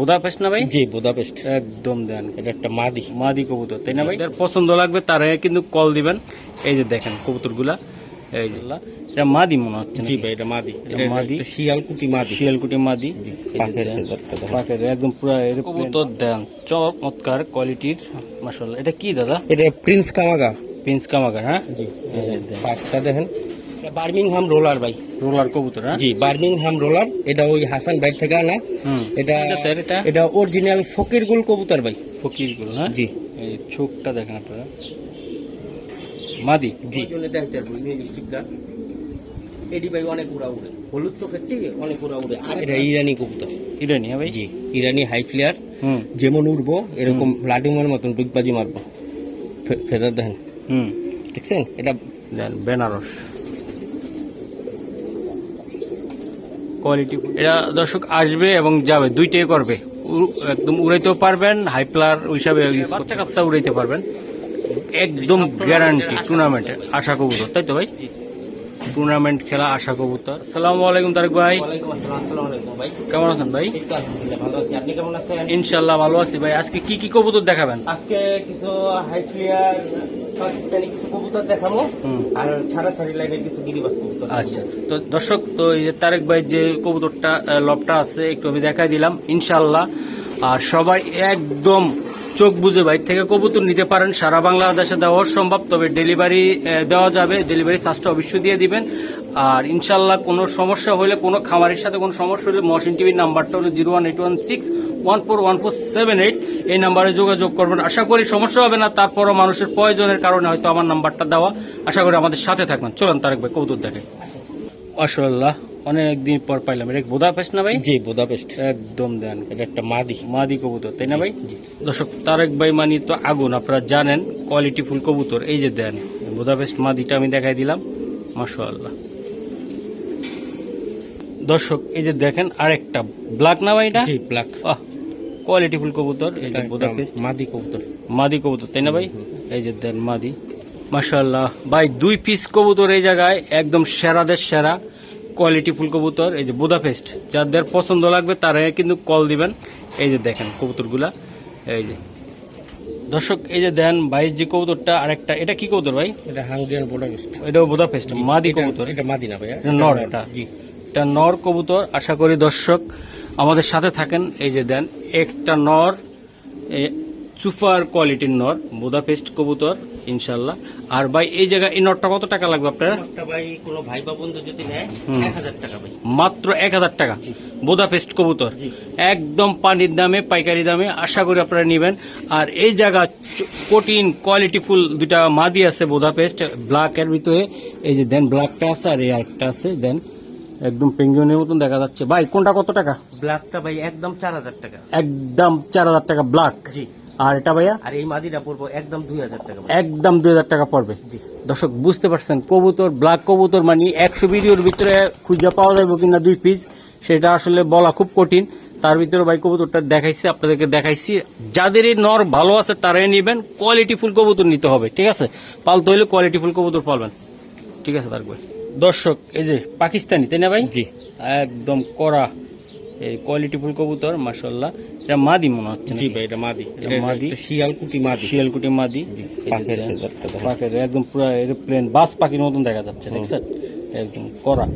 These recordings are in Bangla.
বুদাপেস্ট না ভাই? জি বুদাপেস্ট। একদম দেন। এটা একটা মাদি। মাদি কবুতর তাই না ভাই? পছন্দ লাগবে তারা কিন্তু কল দিবেন। এই যে দেখেন কবুতরগুলা। এই যে। এটা মাদি মনে হচ্ছে জি ভাই এটা মাদি। এটা মাদি। শিয়ালকুটি মাদি। শিয়ালকুটি মাদি। পাখের একদম পুরো কবুতর দেন। চমৎকার কোয়ালিটির মাশাআল্লাহ। এটা কি দাদা? এটা প্রিন্স কামাগা পিন্স কামাগার হ্যাঁ? জি পাখটা দেখেন। বার্মিংহাম রোলার ভাই। রোলার কবুতর হ্যাঁ? জি বার্মিংহাম রোলার। এটা ওই হাসান বাইর থেকে আনা। হুম। এটা এটা এটা? অরিজিনাল ফকির গুল কবুতর ভাই। ফকিরগুলো হ্যাঁ? জি। এই চোখটা দেখেন আপনারা। মাদি? জি। দেখতে এডি ভাই অনেক উড়া উড়ে। হলুদ চোখের ঠিক অনেক উড়া উড়ে। আর এটা ইরানি কবুতর। ইরানি হ্যাঁ ভাই? জি ইরানি হাই ফ্লেয়ার যেমন উড়বো এরকম লাডিমের মতন ডুকবাজি মারবো। ফে- ফেদার দেখেন। হুম। দেখছেন? এটা বেনারস। কোয়ালিটি এটা দর্শক আসবে এবং যাবে দুইটাই করবে। উ- একদম উড়াইতেও পারবেন হাইপ্লার হিসাবে বাচ্চা কাচ্চা উড়াইতে পারবেন। একদম গ্যারান্টি টুর্নামেন্টে আশা। কবুতর তাই তো ভাই? টুর্নামেন্ট খেলা আশা কবুতর। আসসালামু আলাইকুম তারেক ভাই। ওয়ালাইকুম আসসালাম আসসালামু আলাইকুম ভাই। কেমন আছেন ভাই? এই তো আলহামদুলিল্লাহ ভালো আছি। আপনি কেমন আছেন? ইনশাল্লাহ ভালো আছি ভাই। আজকে কি কি কবুতর দেখাবেন? আজকে কিছু হাই ফ্লেয়ার পাকিস্তানি কিছু কবুতর দেখাবো। হুম। আর ছাড়া ছাড়ি লাইনের কিছু গিরিবাস কবুতর আচ্ছা। তো দর্শক তো এই যে তারেক ভাই যে কবুতরটা লবটা আছে একটু আমি দেখাই দিলাম। ইনশাল্লাহ আর সবাই একদম চোখ বুঝে বাইর থেকে কবুতর নিতে পারেন। সারা বাংলাদেশে দেওয়া সম্ভব, তবে ডেলিভারি দেওয়া যাবে। ডেলিভারি চার্জটা অবশ্যই দিয়ে দিবেন। আর ইনশাল্লাহ কোনো সমস্যা হলে, কোনো খামারের সাথে কোনো সমস্যা হলে মহসিন টিভির নাম্বারটা হলো zero one eight one six one four one four seven eight. এই নাম্বারে যোগাযোগ করবেন। আশা করি সমস্যা হবে না, তারপরও মানুষের প্রয়োজনের কারণে হয়তো আমার নাম্বারটা দেওয়া। আশা করি আমাদের সাথে থাকবেন। চলুন তারেক ভাই, কবুতর দেখে। মাশাল্লাহ অনেক দিন পর পাইলাম। এটা বুদাপেস্ট না ভাই? জি বুদাপেস্ট। একদম দেন। এটা একটা মাদি। মাদি কবুতর তাই না ভাই? দর্শক তারেক ভাই মানি তো আগুন আপনারা জানেন কোয়ালিটি ফুল কবুতর। এই যে দেন বুদাপেস্ট মাদিটা আমি দেখাই দিলাম মাশাল্লাহ দর্শক এই যে দেখেন আরেকটা ব্ল্যাক না ভাই এটা? জি ব্ল্যাক আহ কোয়ালিটি ফুল কবুতর যে বুদাপেস্ট। মাদি কবুতর। মাদি কবুতর তাই না ভাই? এই যে দেন মাদি। মাশাল্লাহ ভাই দুই পিস কবুতর এই জায়গায় একদম সেরাদের সেরা কোয়ালিটি ফুল কবুতর। এই যে বুদাপেস্ট যাদের পছন্দ লাগবে তারা কিন্তু কল দিবেন। এই যে দেখেন কবুতরগুলা এই যে। দর্শক এই যে দেন ভাই যে কবুতরটা আরেকটা এটা কি কবুতর ভাই? এটা হাঙ্গরিয়ান বুদাপেস্ট এটাও বুদাপেস্ট মাদি কবুতর। এটা মাদি না ভাইয়া। এটা নর। এটা জি। এটা নর কবুতর। আশা করি দর্শক আমাদের সাথে থাকেন। এই যে দেন একটা নর সুপার কোয়ালিটির নর বুদাপেস্ট কবুতর ইনশাল্লাহ আর ভাই এই জায়গায় এই নরটা কত টাকা লাগবে আপনার? ভাই কোনো ভাই বা বন্ধু যদি নেয় হুম। এক হাজার টাকা ভাই। মাত্র এক হাজার টাকা। বুদাপেস্ট কবুতর। একদম পানির দামে পাইকারি দামে আশা করি আপনারা নেবেন। আর এই জায়গা কঠিন কোয়ালিটি ফুল দুইটা মাদি আছে বুদাপেস্ট ব্ল্যাক এর ভিতরে। এই যে দেন ব্ল্যাকটা আছে আর এই আরেকটা আছে দেন। একদম পেঙ্গুনের মতন দেখা যাচ্ছে। ভাই কোনটা কত টাকা? ব্ল্যাকটা ভাই একদম চার হাজার টাকা। একদম চার হাজার টাকা ব্ল্যাক জি। আর এটা ভাইয়া? আর এই মাদিটা পড়ব একদম দুই হাজার টাকা একদম দুই হাজার টাকা পড়বে। দর্শক বুঝতে পারছেন কবুতর ব্ল্যাক কবুতর মানে একশো ভিডিওর ভিতরে খুঁজে পাওয়া যাবে কিনা দুই পিস সেটা আসলে বলা খুব কঠিন। তার ভিতরে ভাই কবুতরটা দেখাইছি আপনাদেরকে দেখাইছি। যাদের এই নর ভালো আছে তারাই নেবেন। কোয়ালিটি ফুল কবুতর নিতে হবে ঠিক আছে? পালতে হলে কোয়ালিটি ফুল কবুতর পালবেন। ঠিক আছে তার দর্শক এই যে পাকিস্তানি তাই না ভাই? জি। একদম কড়া এই কোয়ালিটি ফুল কবুতর মাসাল্লাহ এটা মাদি মনে হচ্ছে জি ভাই এটা মাদি। এটা মাদি। শিয়ালকুটি মাদি। শিয়ালকুটি মাদি। পাখের। পাখের একদম পুরো এরোপ্লেন বাস পাখির মতন দেখা যাচ্ছে দেখছেন? একদম কড়া।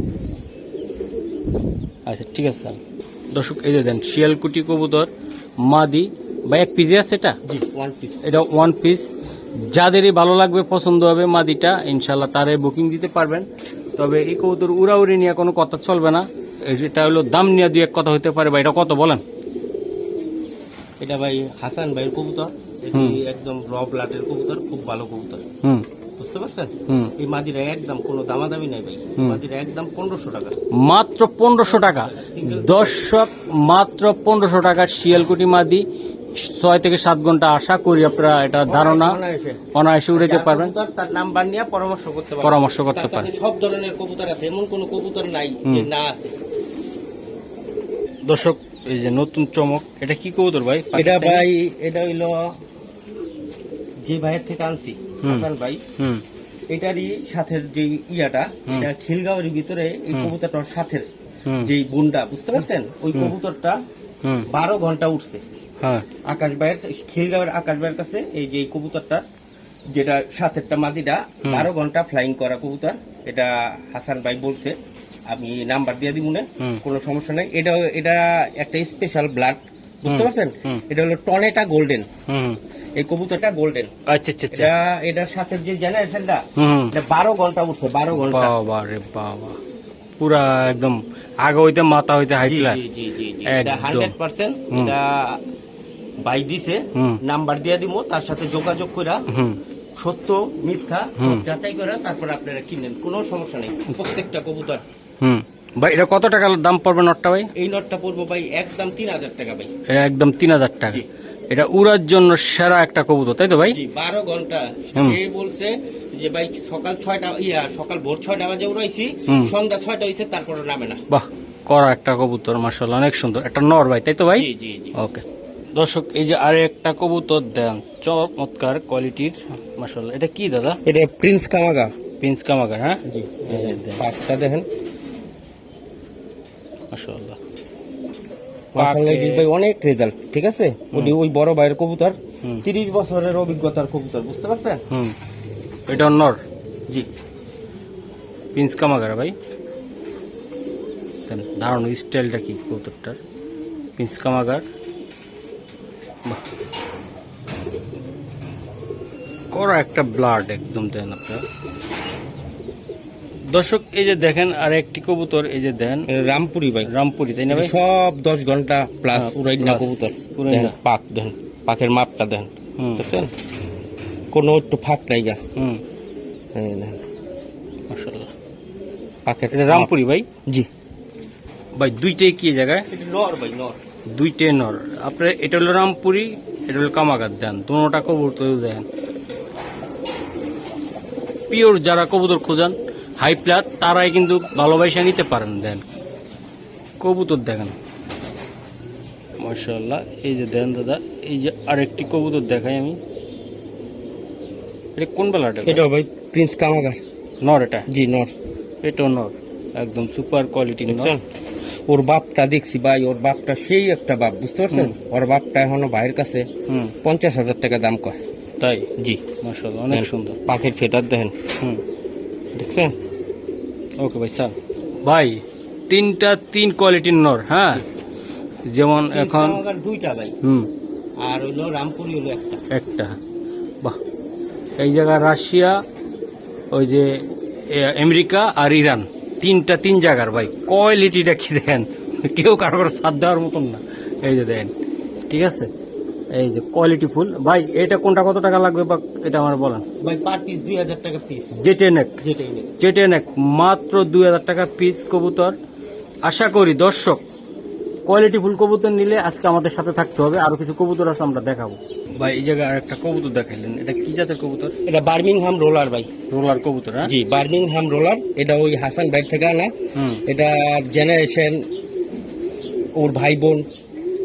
আচ্ছা ঠিক আছে স্যার। দর্শক এই যে দেন শিয়ালকুটি কবুতর মাদি। বা এক পিজে আছে এটা? জি ওয়ান পিস এটা ওয়ান পিস যাদেরই ভালো লাগবে পছন্দ হবে মাদিটা ইনশাল্লাহ তারে বুকিং দিতে পারবেন। তবে এই কৌতুর উড়াউড়ি নিয়ে কোনো কথা চলবে না। এটা হলো দাম নিয়ে দুই এক কথা হতে পারে বা এটা কত বলেন? এটা ভাই হাসান ভাইয়ের কবুতর। একদম র ব্লাডের কবুতর খুব ভালো কবুতর। হুম। বুঝতে পারছেন? এই মাদিরা একদম কোনো দামাদামি নাই ভাই। মাদিরা একদম পনেরোশো টাকা। মাত্র পনেরোশো টাকা। দর্শক মাত্র পনেরোশো টাকা শিয়ালকুটি মাদি। ছয় থেকে সাত ঘণ্টা আশা করি আপনারা এটা ধারণা অনায়াসে। উড়াইতে পারবেন। তার নাম্বার নিয়ে পরামর্শ করতে পারবেন। পরামর্শ করতে পারেন। সব ধরনের কবুতর আছে এমন কোনো কবুতর নাই যে না আছে। দর্শক এই যে নতুন চমক এটা কি কবুতর ভাই? এটা ভাই এটা হইল যে ভাইয়ের থেকে আনছি হাসান ভাই। হুম। এটারই সাথের যে ইয়াটা। এটা খিলগাঁওয়ের ভিতরে এই হুম। কবুতরটার সাথের যে বুনটা বুঝতে পারছেন? ওই কবুতরটা বারো ঘণ্টা উঠছে। হ্যাঁ। আকাশ ভাইয়ের খিলগাঁওয়ের আকাশ ভাইয়ের কাছে এই যে কবুতরটা যেটা সাতেরটা মাদিটা বারো ঘণ্টা ফ্লাইং করা কবুতর এটা হাসান ভাই বলছে। আমি নাম্বার দিয়ে দিব না। কোনো সমস্যা নেই। এটা এটা একটা স্পেশাল ব্লাড বুঝতে পারছেন? এটা হলো টনেটা গোল্ডেন হুম। এই কবুতরটা গোল্ডেন আচ্ছা আচ্ছা আচ্ছা। এটা এটার সাথে যে জেনারেশনটা এটা বারো ঘণ্টা উঠছে বারো ঘণ্টা। বাবা রে বাবা। পুরা একদম আগে হইতে মাথা হইতে হাই জি, জি, জি। এটা। Hundred percent. এটা বাই দিছে নাম্বার দিয়ে দিব তার সাথে যোগাযোগ করা সত্য মিথ্যা যাচাই করে তারপর আপনারা কিনেন কোনো সমস্যা নেই প্রত্যেকটা কবুতর। হুম। ভাই এটা কত টাকা দাম পড়বে নটটা ভাই? এই নটটা পড়ব ভাই একদম তিন হাজার টাকা ভাই। এটা একদম তিন হাজার টাকা। এটা উড়ার জন্য সেরা একটা কবুতর তাই তো ভাই? বারো ঘণ্টা। সে বলছে যে ভাই সকাল ছয়টা ইয়া সকাল ভোর ছয়টা বাজে উড়াইছি সন্ধ্যা ছয়টা হয়েছে তারপরে নামে না। বাহ করা একটা কবুতর মার্শাল্লাহ অনেক সুন্দর। একটা নর ভাই তাই তো ভাই? জি জি জি। ওকে। দর্শক এই যে আরে একটা কবুতর দেন চমৎকার কোয়ালিটির মার্শাল্লাহ এটা কি দাদা? এটা প্রিন্স কামাগা প্রিন্স কামাগার হ্যাঁ? জি পাকটা দেখেন। ভাই অনেক রেজাল্ট ঠিক আছে? ওই বড় ভাইয়ের কবুতর। তিরিশ বছরের অভিজ্ঞতার কবুতর বুঝতে পারছেন? হুম। এটা নর। জি। পিন্স কামাগার ভাই। দারুণ স্টাইলটা কি কবুতরটার? পিন্স কামাগার করা একটা ব্লাড একদম দেন আপনার। দর্শক এই যে দেখেন আর একটি কবুতর এই যে দেন রামপুরি ভাই। রামপুরি তাই না ভাই? সব দশ ঘণ্টা প্লাস হ্যাঁ, উড়াই না কবুতর। পাক দেন পাকের মাপটা দেন। দেখছেন? কোনো একটু ফাঁক নাই গা। হুম। দেখেন, মাশাআল্লাহ। রামপুরি ভাই? জি। ভাই দুইটাই কি জায়গায়? নর ভাই নর। দুইটাই নর। আপনার এটা হলো রামপুরি এটা হলো কামাগার দেন। দুটা কবুতর দেন। পিওর যারা কবুতর খোঁজান হাই প্লাস তারাই কিন্তু ভালোবাসা নিতে পারেন দেন। কবুতর দেখেন। মার্শাল্লাহ এই যে দেন দাদা এই যে আরেকটি কবুতর দেখাই আমি। এটা কোন বেলাটা? এটা ভাই প্রিন্স কামাগার। নর এটা? জি নর। এটাও নর। একদম সুপার কোয়ালিটি নর। ওর বাপটা দেখছি ভাই ওর বাপটা সেই একটা বাপ বুঝতে পারছেন? ওর বাপটা এখনও ভাইয়ের কাছে হুম। পঞ্চাশ হাজার টাকা দাম কয় তাই? জি। মার্শাল্লাহ অনেক সুন্দর। পাখির ফেটার দেখেন হুম। দেখছেন? ওকে ভাই স্যার। ভাই তিনটা তিন কোয়ালিটির নর হ্যাঁ? যেমন এখন দুইটা ভাই। হুম। আর হইল রামপুরি হলো একটা। একটা। বাহ। এই জায়গা রাশিয়া ওই যে আমেরিকা আর ইরান। তিনটা তিন জায়গার ভাই। কোয়ালিটিটা কি দেখেন কেউ কারও কারও সাথ দেওয়ার মতন না। এই যে দেখেন ঠিক আছে? এই যে কোয়ালিটি ফুল? ভাই এটা কোনটা কত টাকা লাগবে বা এটা আমার বলেন? ভাই পার পিস দুই হাজার টাকা পিস জেটে নেক। জেটেনেক জেটে নেক মাত্র দুই হাজার টাকা পিস কবুতর। আশা করি দর্শক কোয়ালিটি ফুল কবুতর নিলে আজকে আমাদের সাথে থাকতে হবে। আরও কিছু কবুতর আছে আমরা দেখাবো। ভাই এই জায়গায় আর একটা কবুতর দেখাইলেন। এটা কি জাতের কবুতর? এটা বার্মিংহাম রোলার ভাই। রোলার কবুতর হ্যাঁ? জি বার্মিংহাম রোলার। এটা ওই হাসান ভাই থেকে আনা। এটা জেনারেশন ওর ভাই বোন।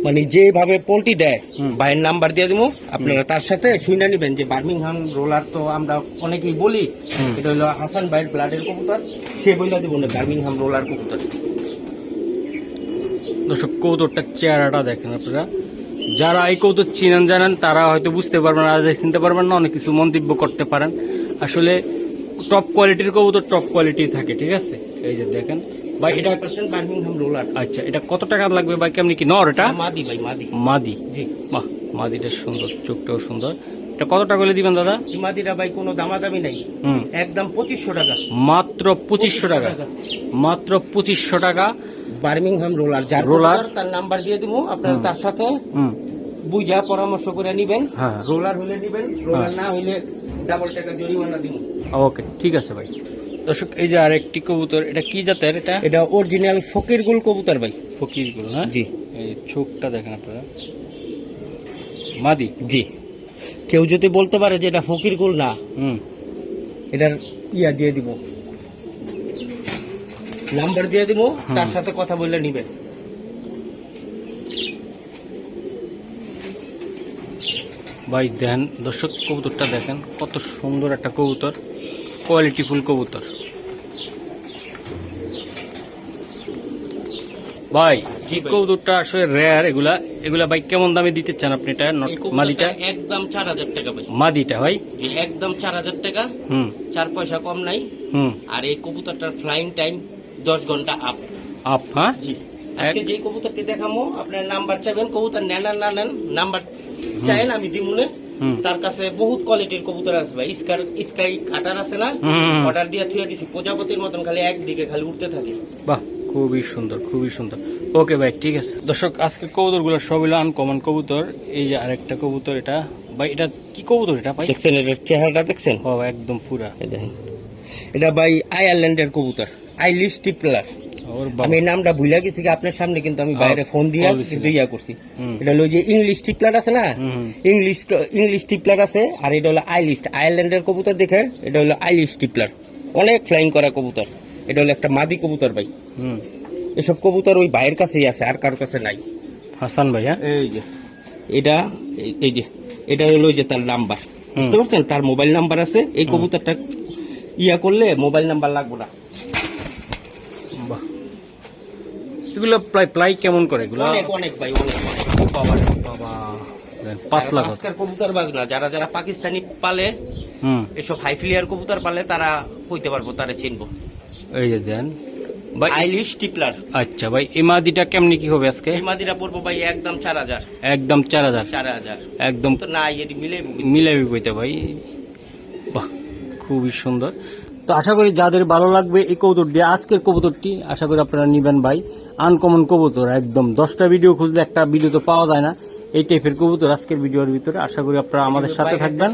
মানে যেভাবে পোল্ট্রি দেয়। ভাইয়ের নাম্বার দিয়ে দিব আপনারা তার সাথে শুনে নেবেন যে বার্মিংহাম রোলার তো আমরা অনেকেই বলি। এটা হলো হাসান ভাইয়ের ব্লাডের কবুতর। সে বইলা দিব না বার্মিংহাম রোলার কবুতর। দর্শক কবুতরটার চেহারাটা দেখেন আপনারা। যারা এই কবুতর চিনেন জানেন তারা হয়তো বুঝতে পারবেন আর চিনতে পারবেন না অনেক কিছু মন্তব্য করতে পারেন। আসলে টপ কোয়ালিটির কবুতর টপ কোয়ালিটি থাকে ঠিক আছে? এই যে দেখেন। ভাই এটা পার্সেন্ট বার্মিংহাম রোলার আচ্ছা এটা কত টাকা লাগবে ভাই? কেমনি কি নর এটা? মাদি ভাই মাদি। মাদি। জি। বাহ মাদিটা সুন্দর চোখটাও সুন্দর। এটা কত টাকা করে দিবেন দাদা? মাদিটা ভাই কোনো দামাদামি নাই। হুম। একদম পঁচিশশো টাকা। মাত্র পঁচিশশো টাকা। মাত্র পঁচিশশো টাকা। বার্মিংহাম রোলার যার রোলার? তার নাম্বার দিয়ে দিব আপনারা। তার সাথে বুঝা পরামর্শ করে নিবেন। হ্যাঁ রোলার হলে নিবেন রোলার হ্যাঁ। না হইলে ডাবল টাকা জরিমানা দিব ওকে ঠিক আছে ভাই। দর্শক এই যে আরেকটি কবুতর এটা কি জাতের এটা? এটা অরিজিনাল ফকির গুল কবুতর ভাই। ফকির গুল হ্যাঁ? জি। এই চোখটা দেখেন আপনারা। মাদি? জি। কেউ যদি বলতে পারে যে এটা ফকির গুল না হুম। এটার ইয়া দিয়ে দিব। নাম্বার দিয়ে দিব তার সাথে কথা বললে নিবেন ভাই দেন দর্শক কবুতরটা দেখেন কত সুন্দর একটা কবুতর কোয়ালিটি ফুল কবুতর। ভাই জি কবুতরটা আসলে রেয়ার এগুলা এগুলা ভাই কেমন দামে দিতে চান আপনি এটা? মাদিটা? একদম চার হাজার টাকা ভাই। মাদিটা ভাই? একদম চার হাজার টাকা। হুম। চার পয়সা কম নাই। হুম। আর এই কবুতরটার ফ্লাইং টাইম দশ ঘণ্টা আপ আপ হ্যাঁ? জি। আজকে যে কবুতরটি দেখামো আপনার নাম্বার চাইবেন কবুতর নেন না নেন নাম্বার চাইেন আমি দিমুনে তার কাছে বহুত কোয়ালিটির কবুতর আছে ভাই। স্কার স্কাই কাটার আছে না। অর্ডার দিয়ে থুয়ে দিছি। প্রজাপতির মতন খালি একদিকে খালি উঠতে থাকে। বাহ খুবই সুন্দর খুবই সুন্দর। ওকে ভাই ঠিক আছে। দর্শক আজকে কবুতরগুলো সব হলো আনকমন কবুতর। এই যে আরেকটা কবুতর এটা। ভাই এটা কি কবুতর এটা ভাই? দেখছেন এটার চেহারাটা দেখছেন? ও একদম পুরা। দেখেন। এটা ভাই আয়ারল্যান্ডের কবুতর। আইলিশ টিপলার আমি নামটা ভুলে গেছি আপনার সামনে কিন্তু আমি বাইরে ফোন দিয়ে কিন্তু ইয়া করছি। এটা হলো যে ইংলিশ টিপলার আছে না। ইংলিশ ইংলিশ টিপলার আছে আর এটা হলো আইলিশ আয়ারল্যান্ডের কবুতর দেখে এটা হলো আইলিশ টিপলার অনেক ফ্লাইং করা কবুতর। এটা হলো একটা মাদি কবুতর ভাই। হুম। এসব কবুতর ওই ভাইয়ের কাছেই আছে আর কারোর কাছে নাই। হাসান ভাই হ্যাঁ? এই যে এটা এই- এই যে এটা হলো যে তার নাম্বার। বুঝতে পারছেন? তার মোবাইল নাম্বার আছে এই কবুতরটা ইয়া করলে মোবাইল নাম্বার লাগবে না বাহ এগুলো প্লাই প্লাই কেমন করে এগুলো? অনেক অনেক ভাই অনেক অনেক। বাবা বাবা। পাতলা কবুতর বাজ না যারা যারা পাকিস্তানি পালে হুম। এসব হাই ফ্লিয়ার কবুতর পালে তারা কইতে পারব তারা চিনবো। এই যে দেন ভাই আইলিশ টিপলার আচ্ছা ভাই এই মাদিটা কেমনি কি হবে আজকে? এই পড়ব ভাই একদম চার হাজার। একদম চার হাজার? চার হাজার। একদম তো না এটি মিলে মিলাবি বইতে ভাই। বাহ খুবই সুন্দর। তো আশা করি যাদের ভালো লাগবে এই কবুতরটি আজকের কবুতরটি আশা করি আপনারা নিবেন ভাই। আনকমন কবুতর একদম দশটা ভিডিও খুঁজলে একটা ভিডিও তো পাওয়া যায় না। এই টাইপের কবুতর আজকের ভিডিওর ভিতরে আশা করি আপনারা আমাদের সাথে থাকবেন।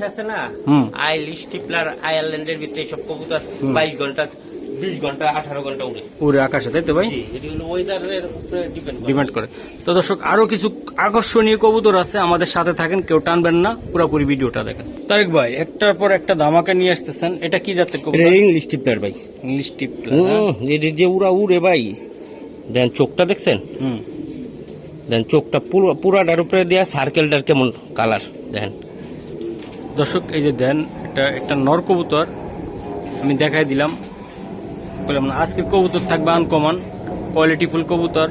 হুম। আইলিশ টিপলার আয়ারল্যান্ডের ভিতরে সব কবুতর বাইশ ঘণ্টা বিশ ঘণ্টা আঠারো ঘণ্টা উড়ে। পুরো আকাশে তাই তো ভাই? জি, ওয়েদারের উপরে ডিপেন্ড করে। তো দর্শক আরও কিছু আকর্ষণীয় কবুতর আছে আমাদের সাথে থাকেন কেউ টানবেন না পুরোপুরি ভিডিওটা দেখেন। তারেক ভাই একটার পর একটা ধামাকা নিয়ে আসতেছেন এটা কি জাতের এটা কবুতর? ইংলিশ টিপলার ভাই। ইংলিশ টিপ হুম, যে উড়া উড়ে ভাই দেন চোখটা দেখছেন? হুম। দেন চোখটা পুরো পুরাটার উপরে দেওয়া সার্কেলটার কেমন কালার দেখেন। দর্শক এই যে দেন এটা একটা নর কবুতর আমি দেখাই দিলাম। বললাম না আজকের কবুতর থাকবে আনকমন কোয়ালিটি ফুল কবুতর।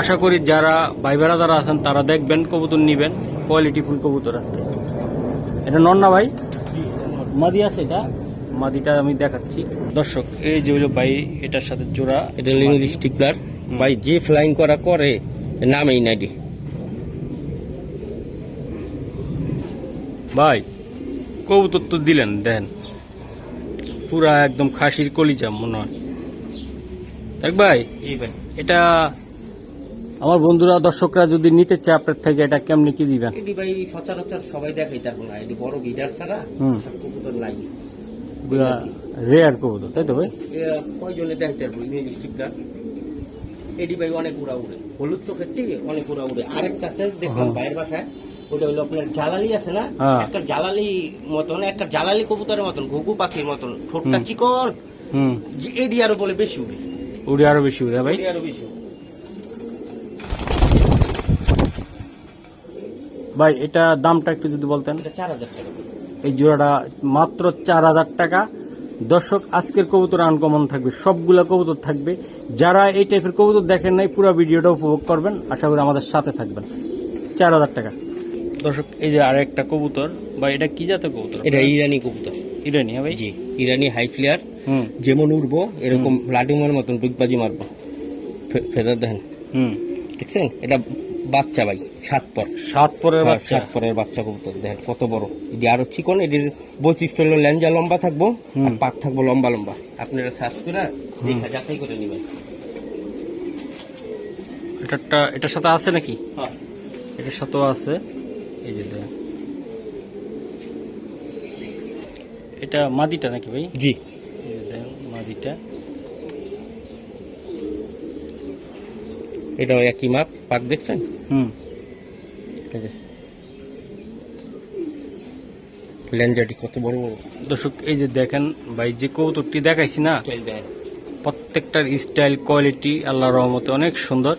আশা করি যারা ভাই বেড়া যারা আছেন তারা দেখবেন কবুতর নিবেন কোয়ালিটি ফুল কবুতর আজকে। এটা নর না ভাই মাদি আছে এটা? মাদিটা আমি দেখাচ্ছি। দর্শক এই যে হইল ভাই এটার সাথে জোড়া এটা ইংলিশ টিপলার ভাই যে ফ্লাইং করা করে নামেই নাইডি ভাই কবুতর তো দিলেন দেন। পুরা একদম খাসির কলিজা মনে হয়। দেখ ভাই জি ভাই। এটা আমার বন্ধুরা দর্শকরা যদি নিতে চায় আপনার থেকে এটা কেমনি কি দিবেন? এটি ভাই সচরাচর সবাই দেখাই তার না এটি বড় গিটার ছাড়া। সব কবুতর নাই। রেয়ার কবুতর তাই তো ভাই? কয়জনে দেখাইতে পারব ইংলিশ টিপলার এটি ভাই অনেক উড়া উড়ে। হলুদ চোখের ঠিক অনেক উড়া উড়ে। আরেকটা আছে দেখলাম। ভাইয়ের বাসায়। ওটা হলো আপনার জালালি আছে না? হ্যাঁ। একটা জালালি মতন একটা জালালি কবুতরের মতন ঘুঘু পাখির মতন। ঠোঁটটা চিকন। হুম। এডি আরও বলে বেশি উড়ে। উড়ে আরও বেশি উড়ে ভাই। আরও বেশি ভাই এটা দামটা একটু যদি বলতেন। চার হাজার টাকা। এই জোড়াটা মাত্র চার হাজার টাকা। দর্শক আজকের কবুতর আনকমন থাকবে সবগুলা কবুতর থাকবে। যারা এই টাইপের কবুতর দেখেন নাই পুরো ভিডিওটা উপভোগ করবেন। আশা করি আমাদের সাথে থাকবেন। চার হাজার টাকা। দর্শক এই যে আর একটা কবুতর বা এটা কি জাতের কবুতর এটা ইরানি কবুতর। ইরানি হ্যাঁ ভাই? জি ইরানি হাই ফ্লেয়ার হুম। যেমন উড়বো এরকম লাটিমের মতন ডুগবাজি মারবো। ফেদার দেখেন হুম। দেখছেন? এটা বাচ্চা ভাই সাত পর। সাত পরের হ্যাঁ, বাচ্চা। সাত পরের বাচ্চা কবুতর দেখেন কত বড়। এটি আরও চিকন এটির বৈশিষ্ট্য হলো ল্যাঞ্জা লম্বা থাকব। আর পাক থাকব লম্বা লম্বা। আপনারা সার্চ করে দেখা যাচাই করে নেবেন। এটারটা এটার সাথে আছে নাকি? হ্যাঁ। এটার সাথেও আছে। এই যে দেখেন এটা মাদিটা নাকি ভাই? জি। এই যে দেখেন মাদিটা। এটাও একই মাপ পাক দেখছেন? হুম। ল্যাঞ্জাটি কত বড় বড়? দর্শক এই যে দেখেন ভাই যে কৌতুকটি দেখাইছি না প্রত্যেকটার স্টাইল কোয়ালিটি আল্লাহ রহমতে অনেক সুন্দর।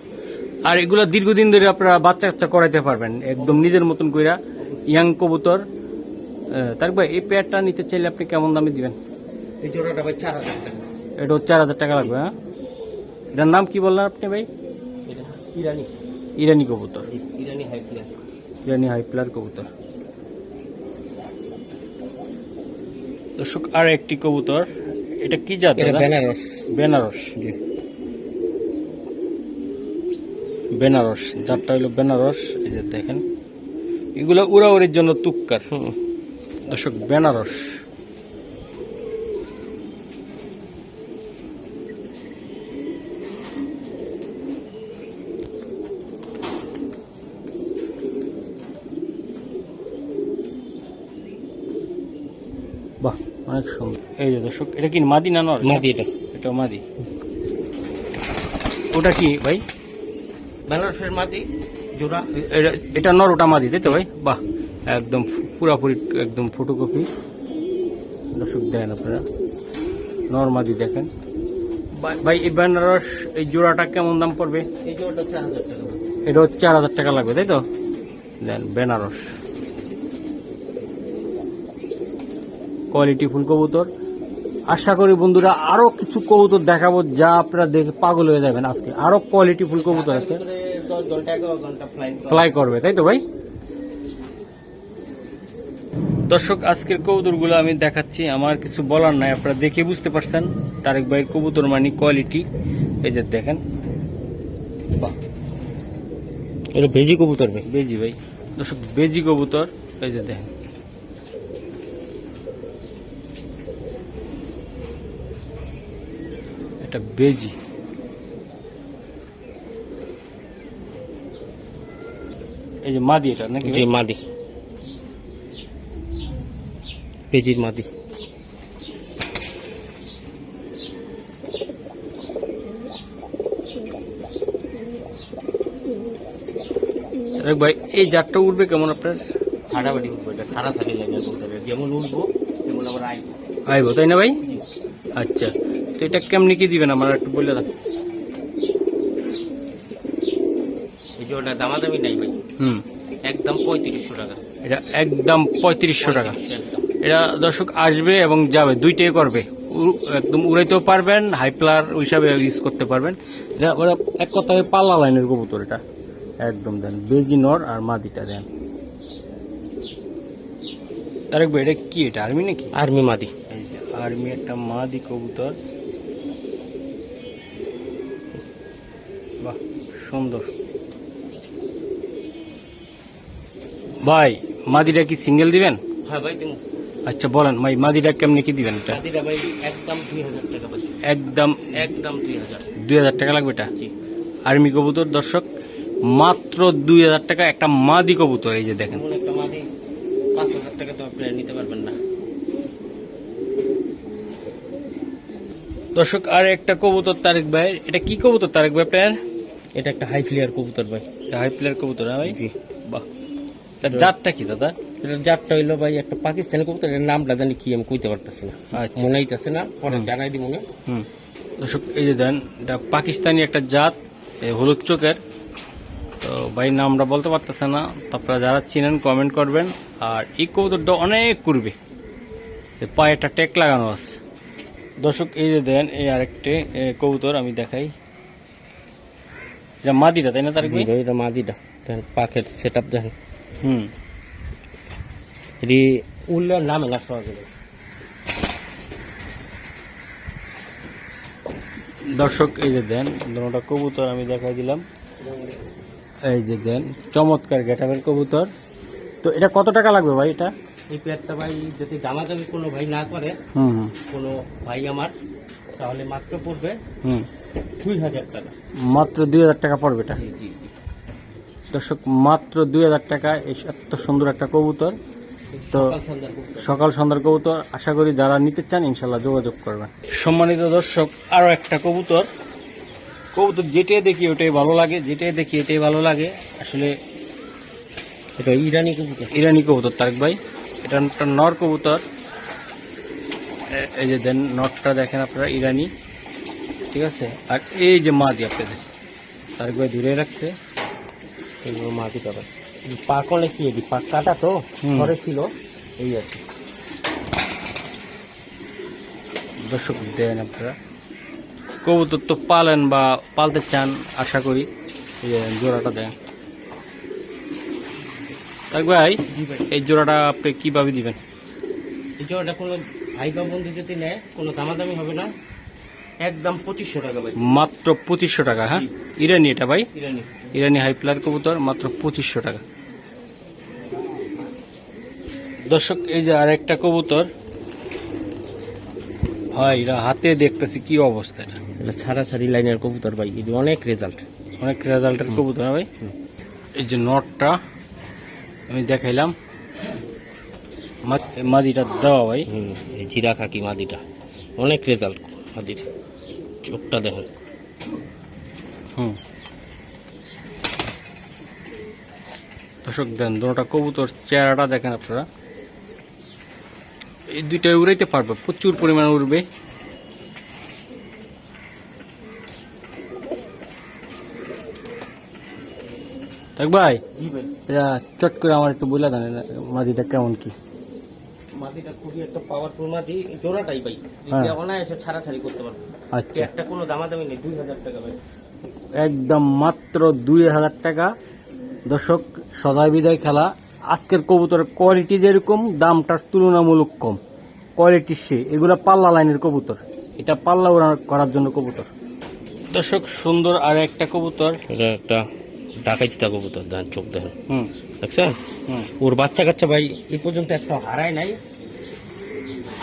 আর এগুলো দীর্ঘদিন ধরে আপনারা বাচ্চা কাচ্চা করাইতে পারবেন। একদম নিজের মতন কইরা ইয়াং কবুতর। আহ, তার ভাই এই পেয়ারটা নিতে চাইলে আপনি কেমন দামে দিবেন? এই জোড়াটা ভাই চার হাজার টাকা। এটা চার হাজার টাকা লাগবে হ্যাঁ? এটার নাম কি বললেন আপনি ভাই? ইরানি। ইরানি কবুতর। ইরানি হাই প্লেয়ার ইরানি হাই প্লার কবুতর। দর্শক আর একটি কবুতর। এটা কি জাত বেনারস। বেনারস। জি। বেনারস জাতটা হলো বেনারস এই যে দেখেন। এগুলো উড়াউড়ির জন্য তুক্কার। দর্শক বেনারস। বাহ অনেক সুন্দর। এই যে দর্শক এটা কি মাদি না নর? মাদি এটা। এটা মাদি। ওটা কি ভাই? বেনারসের মাদি জোড়া এটা এটা নর ওটা মাদি তাই তো ভাই? বাহ একদম পুরাপুরি একদম ফটোকপি দর্শক দেখেন আপনারা। নর মাদি দেখেন। ভাই- এই বেনারস এই জোড়াটা কেমন দাম পড়বে? এই জোড়াটা চার হাজার টাকা এটা হচ্ছে চার হাজার টাকা লাগবে তাই তো? দেন বেনারস। কোয়ালিটি ফুল কবুতর। আশা করি বন্ধুরা আরও কিছু কবুতর দেখাবো যা আপনারা দেখে পাগল হয়ে যাবেন আজকে। আরও কোয়ালিটি ফুল কবুতর আছে। ফ্লাইং করবে। তাই তো ভাই? দর্শক আজকের কবুতরগুলো আমি দেখাচ্ছি। আমার কিছু বলার নাই আপনারা দেখে বুঝতে পারছেন। তারেক ভাইয়ের কবুতর মানে কোয়ালিটি এই যে দেখেন। বাহ। এটা ভেজি কবুতর ভাই। বেজি ভাই। দর্শক বেজি কবুতর। এই যে দেখেন। এটা বেজি। এই যে মাদি এটা নাকি জি মাদি। ভেজির মাদি। ভাই এই জাতটা উঠবে কেমন আপনার? হাড়াবাড়ি উঠবো এটা সারা সারি লাগে যেমন উঠবো তেমন আবার আইবো। আইব তাই না ভাই? আচ্ছা। তো এটা কেমনি কি দিবেন আমার একটু বলে দেন এই দামাদামি নাই ভাই। হুম। একদম পঁয়ত্রিশশো টাকা। এটা একদম পঁয়ত্রিশশো টাকা। এটা দর্শক আসবে এবং যাবে দুইটাই করবে। একদম উড়াইতেও পারবেন হাইপ্লার হিসাবে ইউজ করতে পারবেন। এক কথায় পাল্লা লাইনের কবুতর এটা। একদম দেন বেজি নর আর মাদিটা দেন। তারেক ভাই এটা কি এটা আর্মি নাকি? আর্মি মাদি। আর্মি একটা মাদি কবুতর। বাহ সুন্দর। ভাই মাদিটা কি সিঙ্গেল দিবেন? হ্যাঁ ভাই তুমি আচ্ছা বলেন ভাই মাদিটা কেমনি কি দিবেন এটা? মাদিরা ভাই একদম দুই হাজার টাকা ভাই। একদম একদম দুই হাজার। দুই হাজার টাকা লাগবে এটা? জি। আর্মি কবুতর দর্শক মাত্র দুই হাজার টাকা একটা মাদি কবুতর এই যে দেখেন। একটা মাদি পাঁচ হাজার টাকা তো আপনি নিতে পারবেন না। দর্শক আর একটা কবুতর তারেক ভাই এটা কি কবুতর তারেক ভাই আপনার? এটা একটা হাই ফ্লেয়ার কবুতর ভাই। হাই প্লেয়ার কবুতর হ্যাঁ ভাই? জি। বাহ। জাতটা কি দাদা? জাতটা হইল ভাই একটা পাকিস্তানি কবুতর এর নামটা জানি কি আমি কইতে পারতেছি না। আচ্ছা। মনে হইতেছে না পরে জানাই দিব মনে। হুম। দর্শক এই যে দেন এটা পাকিস্তানি একটা জাত হলুদ চোখের। তো ভাই নামটা বলতে পারতেছে না তারপরে যারা চিনেন কমেন্ট করবেন। আর এই কবুতরটা অনেক করবে। পায়ে একটা টেক লাগানো আছে। দর্শক এই যে দেন এই আরেকটি কবুতর আমি দেখাই। এটা মাদিটা তাই না তার এটা মাদিটা দেখেন পাখের সেট আপ দেখেন। হুম। এটি উল্লের নামে না সহজে। দর্শক এই যে দেন দুটা কবুতর আমি দেখাই দিলাম। এই যে দেন চমৎকার গেটাবের কবুতর। তো এটা কত টাকা লাগবে ভাই এটা? এই পেয়ারটা ভাই যদি দামাদামি কোনো ভাই না করে কোনো ভাই আমার তাহলে মাত্র পড়বে হুম। দুই হাজার টাকা। মাত্র দুই হাজার টাকা পড়বে এটা? দর্শক মাত্র দুই হাজার টাকা এই এত সুন্দর একটা কবুতর। তো সকাল সন্ধ্যার কবুতর। আশা করি যারা নিতে চান ইনশাল্লাহ যোগাযোগ করবেন। সম্মানিত দর্শক আরও একটা কবুতর। কবুতর যেটাই দেখি ওটাই ভালো লাগে যেটাই দেখি এটাই ভালো লাগে। আসলে এটা ইরানি কবুতর। ইরানি কবুতর তারেক ভাই। এটা একটা নর কবুতর। এই যে দেন নটটা দেখেন আপনারা ইরানি। ঠিক আছে? আর এই যে মাদি আপনাদের তার ভাই দূরে রাখছে। এগুলো মাটি পাবে পা করলে কি এটি পা কাটা তো। ঘরে ছিল। এই আর কি। দর্শক দেন আপনারা। কবুতর তো পালেন বা পালতে চান আশা করি। জোড়াটা দেন। ভাই ভাই। এই জোড়াটা আপনি কীভাবে দিবেন? এই জোড়াটা কোনো ভাই বা বন্ধু যদি নেয় কোনো দামাদামি হবে না। একদম পঁচিশশো টাকা ভাই। মাত্র পঁচিশশো টাকা হ্যাঁ? ইরানি এটা ভাই? ইরানি। ইরানি হাই প্লার কবুতর মাত্র পঁচিশশো টাকা। দর্শক এই যে আরেকটা কবুতর। হয় এরা হাতে দেখতেছি কি অবস্থা এটা। এটা ছাড়া ছাড়ি লাইনের কবুতর ভাই এটা অনেক রেজাল্ট অনেক রেজাল্টের কবুতর হ্যাঁ ভাই? এই যে নটটা আমি দেখাইলাম। মা- মাদিটা দেওয়া ভাই। হুম এই জিরা খাকি মাদিটা? অনেক রেজাল্ট মাদির চোখটা দেখেন হুম। দর্শক দেন দুটা কবুতর চেহারাটা দেখেন আপনারা। এই দুইটা উড়াইতে পারবে প্রচুর পরিমাণে উড়বে। দেখ ভাই চট করে আমার একটু বলে দেন মাদিটা কেমন কি। মাদিটা খুবই একটা পাওয়ারফুল মাদি জোড়াটাই ভাই। হ্যাঁ। এটা অনায়াসে ছাড়া ছাড়ি করতে পারবে। আচ্ছা। একটা কোনো দামাদামি নেই দুই হাজার টাকা ভাই। একদম মাত্র দুই হাজার টাকা। দর্শক সদাই বিদায় খেলা। আজকের কবুতরের কোয়ালিটি যেরকম দামটার তুলনামূলক কম। কোয়ালিটি সে। এগুলা পাল্লা লাইনের কবুতর। এটা পাল্লা উড়ান করার জন্য কবুতর। দর্শক সুন্দর আর একটা কবুতর। এটা একটা ডাকাইতা কবুতর চোখ দেখেন হুম। দেখছেন? ওর বাচ্চা কাচ্চা ভাই এই পর্যন্ত একটা হারায় নাই।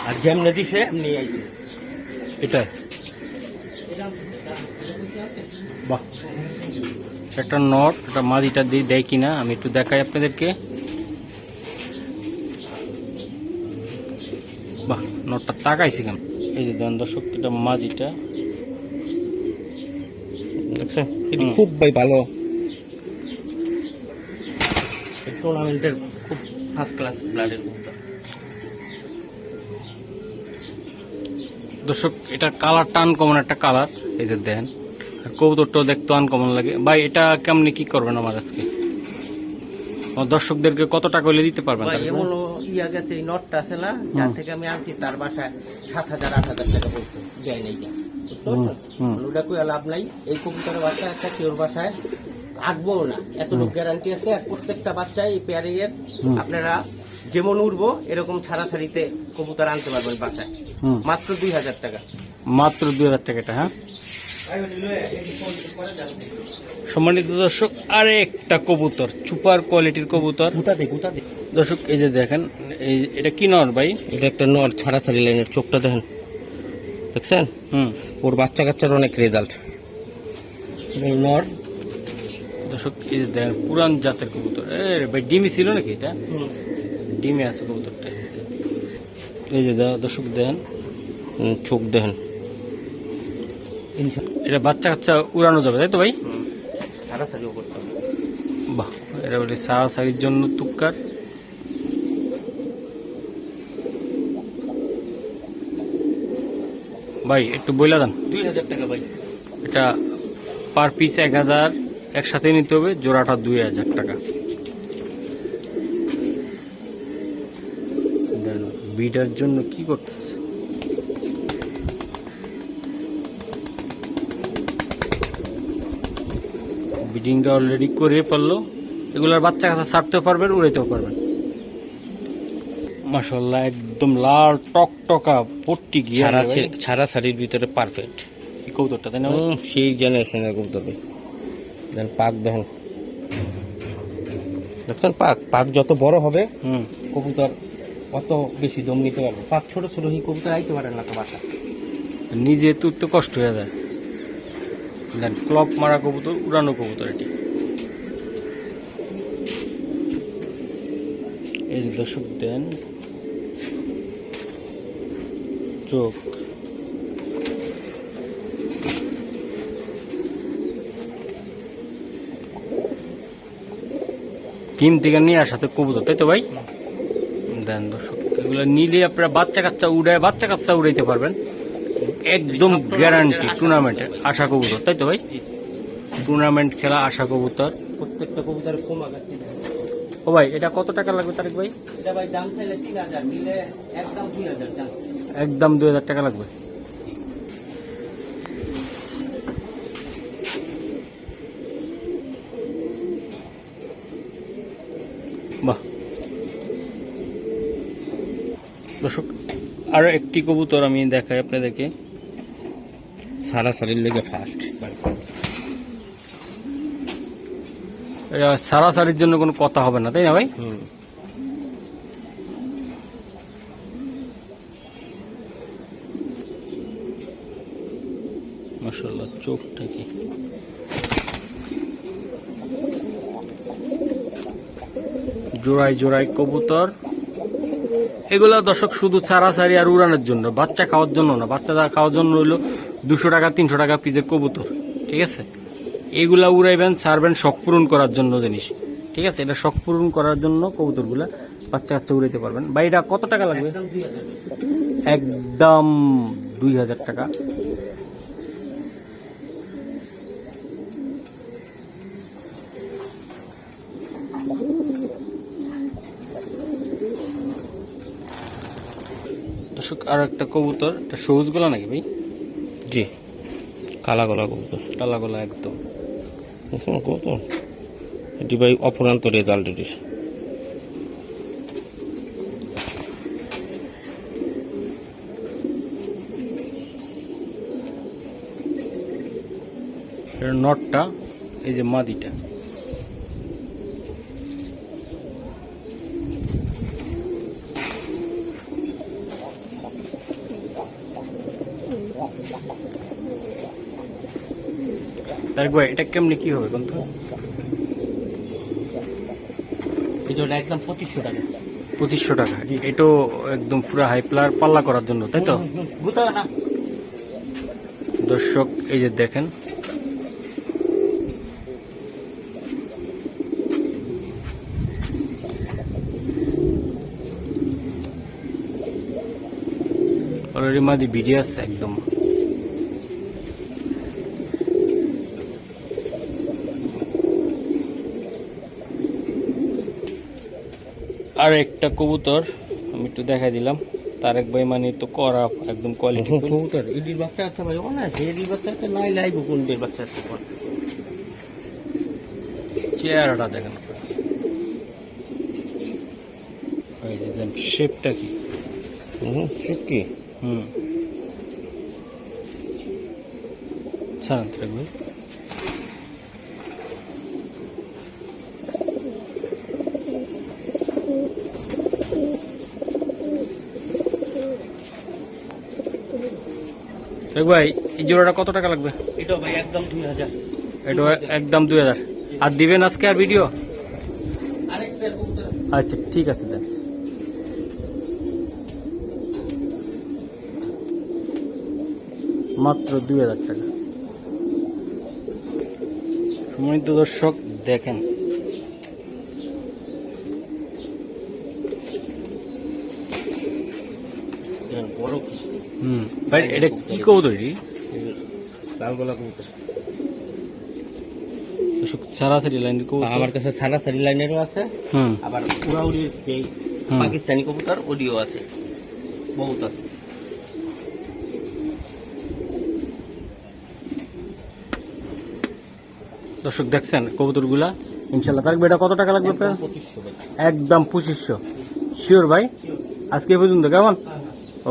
আর যেমনে দিছে এমনি আইছে। এটা? বাহ। একটা নট একটা মাদিটা দিয়ে দেয় কিনা আমি একটু দেখাই আপনাদেরকে। বাহ নটটা তাকাইছে কেন এই যে দেন দর্শক এটা মাদিটা দেখছেন? এটি। খুব ভাই ভালো। টুর্নামেন্টের খুব ফার্স্ট ক্লাস ব্লাডের কবুতর দর্শক এটা কালার টান কমন একটা কালার এই যে দেন আর কবুতরটাও দেখতে আনকমন লাগে। ভাই এটা কেমনি কি করবেন আমার আজকে? আমার দর্শকদেরকে কত টাকা হলে দিতে পারবেন ইয়া গেছে এই নটটা আছে না যার থেকে আমি আনছি তার বাসায় সাত হাজার আট হাজার টাকা বলছে দেয় নাই যা বুঝতে পারছেন? ওটা কই লাভ নাই। এই কবুতরের বাচ্চা একটা কেউর বাসায় আঁকবো না। এতটুকু গ্যারান্টি আছে আর প্রত্যেকটা বাচ্চাই এই পেয়ারিংয়ের আপনারা যেমন উড়বো এরকম ছাড়া ছাড়িতে কবুতর আনতে পারবেন বাসায়। হুম। মাত্র দুই হাজার টাকা। মাত্র দুই হাজার টাকা এটা হ্যাঁ? সম্মানিত দর্শক আরে একটা কবুতর সুপার কোয়ালিটির কবুতর। দর্শক এই যে দেখেন এই এটা কি নর ভাই? এটা একটা নর ছাড়া ছাড়ি লাইনের চোখটা দেখেন। দেখছেন? হুম। ওর বাচ্চা কাচ্চার অনেক রেজাল্ট নর। দর্শক এই যে দেখেন পুরান জাতের কবুতর। ভাই ডিমই ছিল নাকি এটা? ডিমে আছে কবুতরটা। এই যে দর্শক দেখেন চোখ দেখেন। এটা বাচ্চা কাচ্চা উড়ানো যাবে তাই তো ভাই? বাহ এটা বলি সারাসারির জন্য তুক্কার। ভাই একটু বইলা দেন। দুই হাজার টাকা ভাই। এটা পার পিস এক হাজার একসাথে নিতে হবে জোড়াটা দুই হাজার টাকা দেন, বিডার জন্য কি করতেছে? বিডিংটা অলরেডি করে পারল এগুলার বাচ্চা কাছে ছাড়তেও পারবেন উড়াইতেও পারবেন। মাসাল্লাহ একদম লাল টকটকা পট্টি গিয়ে ছাড়া ছে- ছাড়া শাড়ির ভিতরে পারফেক্ট কৌতরটা তাই না সেই জেনারেশনের কবুতর দেন পাক দেখেন। দেখছেন পাক? পাক যত বড় হবে হুম। কবুতর অত বেশি দম নিতে পারবে পাক ছোট ছোট এই কবুতর আইতে পারেন না তো বাসা। নিজে তুলতে কষ্ট হয়ে যায়। দেন ক্লপ মারা কবুতর উড়ানো কবুতর এটি। এই দর্শক দেন। চোখ। টিম থেকে নিয়ে আসাতে কবুতর তাই তো ভাই? দেন দর্শক। এগুলো নিলে আপনারা বাচ্চা কাচ্চা উড়ায় বাচ্চা কাচ্চা উড়াইতে পারবেন। একদম গ্যারান্টি টুর্নামেন্টে আশা কবুতর তাই তো ভাই? টুর্নামেন্ট খেলা আশা কবুতর। প্রত্যেকটা কবুতর কম আগাচ্ছি ও ভাই এটা কত টাকা লাগবে তারেক ভাই? এটা ভাই দাম চাইলে তিন হাজার নিলে একদম দুই হাজার একদম দুই হাজার টাকা লাগবে। দর্শক আরও একটি কবুতর আমি দেখাই আপনাদেরকে। সারাসারির লেগে ফার্স্ট এটা সারাসারির জন্য কোনো কথা হবে না তাই না ভাই? মাসাল্লাহ চোখটা কি? জোড়ায় জোড়ায় কবুতর। এগুলো দর্শক শুধু ছাড়াছাড়ি আর উড়ানোর জন্য বাচ্চা খাওয়ার জন্য না। বাচ্চা খাওয়ার জন্য হইল দুশো টাকা তিনশো টাকা পিসের কবুতর ঠিক আছে? এগুলা উড়াইবেন ছাড়বেন শখ পূরণ করার জন্য জিনিস ঠিক আছে? এটা শখ পূরণ করার জন্য কবুতরগুলা বাচ্চা কাচ্চা উড়াইতে পারবেন। বা এটা কত টাকা লাগবে? একদম দুই হাজার টাকা। দর্শক আর একটা কবুতর। এটা সবুজ গোলা নাকি ভাই? জি। কালা গলা কবুতর। কালা গোলা একদম। কবুতর। এটি ভাই অপরান্ত রেজাল্ট এটির নটটা এই যে মাদিটা। তার এটা কেমনি কি হবে কোন একদম পঁচিশশো টাকা। পঁচিশশো টাকা। এটাও একদম পুরো হাই প্লার পাল্লা করার জন্য তাই তো? দর্শক এই যে দেখেন। অলরেডি মাদি ভিডিও আছে একদম আর একটা কবুতর আমি একটু দেখাই দিলাম। তারেক ভাই মানে তো করা একদম কোয়ালিটি কবুতর ইডির বাচ্চা আছে ভাই অনেক ইডির বাচ্চা আছে নাই লাইব কোন ইডির বাচ্চা আছে চেহারাটা দেখেন। শেপটা কি? হুম ঠিক কি? হুম। ছাড়ান থাকবে দেখ ভাই এই জোড়াটা কত টাকা লাগবে? এটা ভাই একদম দুই হাজার। এটা একদম দুই হাজার। আর দিবেন আজকে আর ভিডিও? আচ্ছা ঠিক আছে দেন। মাত্র দুই হাজার টাকা। সম্মানিত দর্শক দেখেন। বড় হুম ভাই এটা কি কবুতর এটি? লাল কবুতর সারাসারি লাইনের কবুতর আমার কাছে সারাসারি লাইনেরও আছে হুম। আবার উড়াউড়ির যে পাকিস্তানি কবুতর ওডিও আছে। বহুত আছে। দর্শক দেখছেন কবুতরগুলা? ইনশাল্লাহ তার এটা কত টাকা লাগবে আপনার একদম পঁচিশশো। শিওর ভাই? আজকে এ পর্যন্ত কেমন?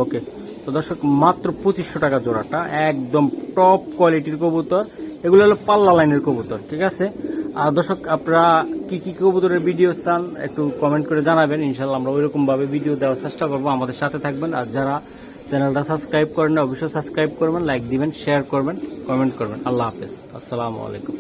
ওকে তো দর্শক, মাত্র পঁচিশশো টাকা জোড়াটা, একদম টপ কোয়ালিটির কবুতর। এগুলো হলো পাল্লা লাইনের কবুতর, ঠিক আছে? আর দর্শক, আপনারা কি কি কবুতরের ভিডিও চান, একটু কমেন্ট করে জানাবেন। ইনশাল্লাহ আমরা ওইরকম ভাবে ভিডিও দেওয়ার চেষ্টা করব। আমাদের সাথে থাকবেন। আর যারা চ্যানেলটা সাবস্ক্রাইব করেন না অবশ্যই সাবস্ক্রাইব করবেন লাইক দিবেন শেয়ার করবেন কমেন্ট করবেন। আল্লাহ হাফেজ। আসসালামু আলাইকুম।